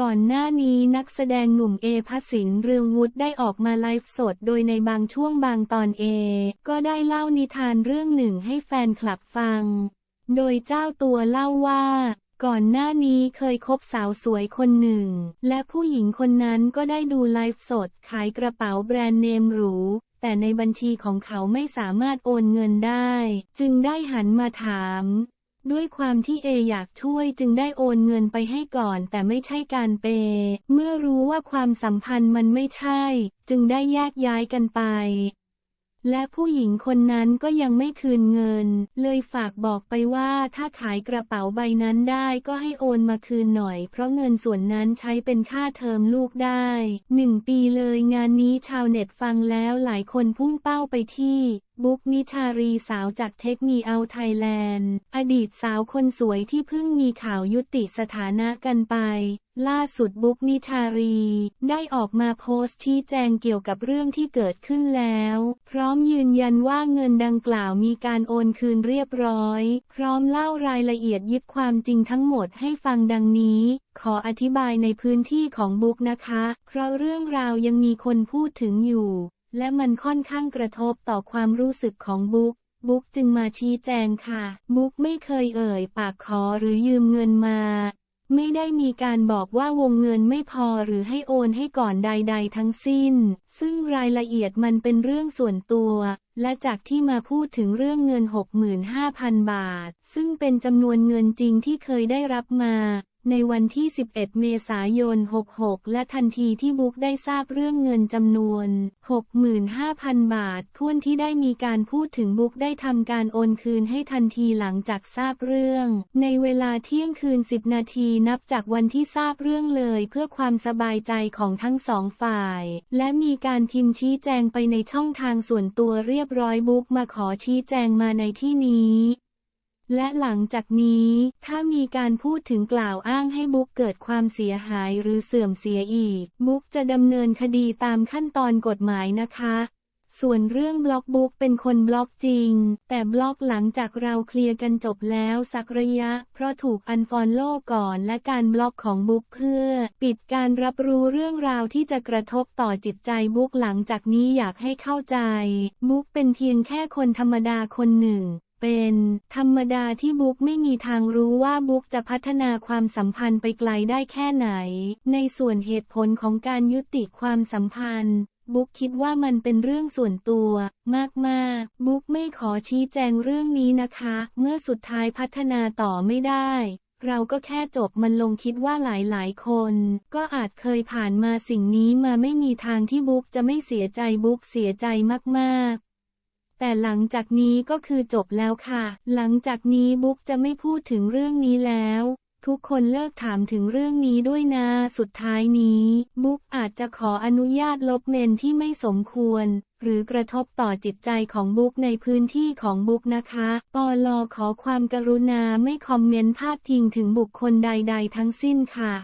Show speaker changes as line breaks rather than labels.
ก่อนหน้านี้นักแสดงหนุ่มเอพัสินเรืองวุฒิได้ออกมาไลฟ์สดโดยในบางช่วงบางตอนเอ ก็ได้เล่านิทานเรื่องหนึ่งให้แฟนคลับฟัง โดยเจ้าตัวเล่าว่า ก่อนหน้านี้เคยคบสาวสวยคนหนึ่ง และผู้หญิงคนนั้นก็ได้ดูไลฟ์สดขายกระเป๋าแบรนด์เนมหรู แต่ในบัญชีของเขาไม่สามารถโอนเงินได้ จึงได้หันมาถาม ด้วยความที่เออยากช่วยจึงได้โอนเงินไปให้ก่อนแต่ไม่ใช่การเป เมื่อรู้ว่าความสัมพันธ์มันไม่ใช่ จึงได้แยกย้ายกันไป และผู้หญิงคนนั้นก็ยังไม่คืนเงิน เลยฝากบอกไปว่าถ้าขายกระเป๋าใบนั้นได้ก็ให้โอนมาคืนหน่อย เพราะเงินส่วนนั้นใช้เป็นค่าเทอมลูกได้หนึ่งปีเลยงานนี้ชาวเน็ตฟังแล้วหลายคนพุ่งเป้าไปที่บุ๊กนิชารีสาวจากเทคมีเอาไทยแลนด์ อดีตสาวคนสวยที่เพิ่งมีข่าวยุติสถานะกันไป ล่าสุดบุ๊กนิชารี ได้ออกมาโพสต์ชี้แจงเกี่ยวกับเรื่องที่เกิดขึ้นแล้ว พร้อมยืนยันว่าเงินดังกล่าวมีการโอนคืนเรียบร้อย พร้อมเล่ารายละเอียดยิบความจริงทั้งหมดให้ฟังดังนี้ ขออธิบายในพื้นที่ของบุ๊กนะคะ เพราะเรื่องราวยังมีคนพูดถึงอยู่ และมันค่อนข้างกระทบต่อความรู้สึกของบุ๊กบุ๊กจึงมาชี้แจงค่ะ บุ๊กไม่เคยเอ่ย ปากขอหรือยืมเงินมา ไม่ได้มีการบอกว่าวงเงินไม่พอหรือให้โอนให้ก่อนใด ๆ ทั้งสิ้น ซึ่งรายละเอียดมันเป็นเรื่องส่วนตัว และจากที่มาพูดถึงเรื่องเงิน 65,000 บาท ซึ่งเป็นจำนวนเงินจริงที่เคยได้รับมา ในวันที่ 11 เมษายน 66 และทันทีที่บุ๊กได้ทราบเรื่องเงินจำนวน 65,000 บาทท่วนที่ได้มีการพูดถึงบุ๊กได้ทำการโอนคืนให้ทันทีหลังจากทราบเรื่อง ในเวลาเที่ยงคืน 10 นาทีนับจากวันที่ทราบเรื่องเลยเพื่อความสบายใจของทั้งสองฝ่าย และมีการพิมพ์ชี้แจงไปในช่องทางส่วนตัวเรียบร้อยบุ๊กมาขอชี้แจงมาในที่นี้ และหลังจากนี้ถ้ามีการพูดถึงกล่าวอ้างให้บุ๊กเกิดความเสียหายหรือเสื่อมเสียอีก บุ๊กจะดำเนินคดีตามขั้นตอนกฎหมายนะคะ ส่วนเรื่องบล็อกบุ๊กเป็นคนบล็อกจริง แต่บล็อกหลังจากเราเคลียร์กันจบแล้วสักระยะ เพราะถูกอันฟอลโล่ก่อนและการบล็อกของบุ๊กเพื่อ ปิดการรับรู้เรื่องราวที่จะกระทบต่อจิตใจบุ๊กหลังจากนี้อยากให้เข้าใจ บุ๊กเป็นเพียงแค่คนธรรมดาคนหนึ่ง เป็น ธรรมดาที่บุ๊กไม่มีทางรู้ว่าบุ๊กจะพัฒนาความสัมพันธ์ไปไกลได้แค่ไหน ในส่วนเหตุผลของการยุติความสัมพันธ์บุ๊กคิดว่ามันเป็นเรื่องส่วนตัวมากๆ บุ๊กไม่ขอชี้แจงเรื่องนี้นะคะ เมื่อสุดท้ายพัฒนาต่อไม่ได้ เราก็แค่จบมันลงคิดว่าหลายๆ คน ก็อาจเคยผ่านมาสิ่งนี้มาไม่มีทางที่บุ๊กจะไม่เสียใจบุ๊กเสียใจมากๆ แต่หลังจากนี้ก็คือจบแล้วค่ะ หลังจากนี้บุ๊กจะไม่พูดถึงเรื่องนี้แล้ว ทุกคนเลิกถามถึงเรื่องนี้ด้วยนะ สุดท้ายนี้ บุ๊กอาจจะขออนุญาตลบเมนที่ไม่สมควร หรือกระทบต่อจิตใจของบุ๊กในพื้นที่ของบุ๊กนะคะ ปอลอขอความกรุณาไม่คอมเมนต์พาดพิงถึงบุคคลใด ๆ ทั้งสิ้นค่ะ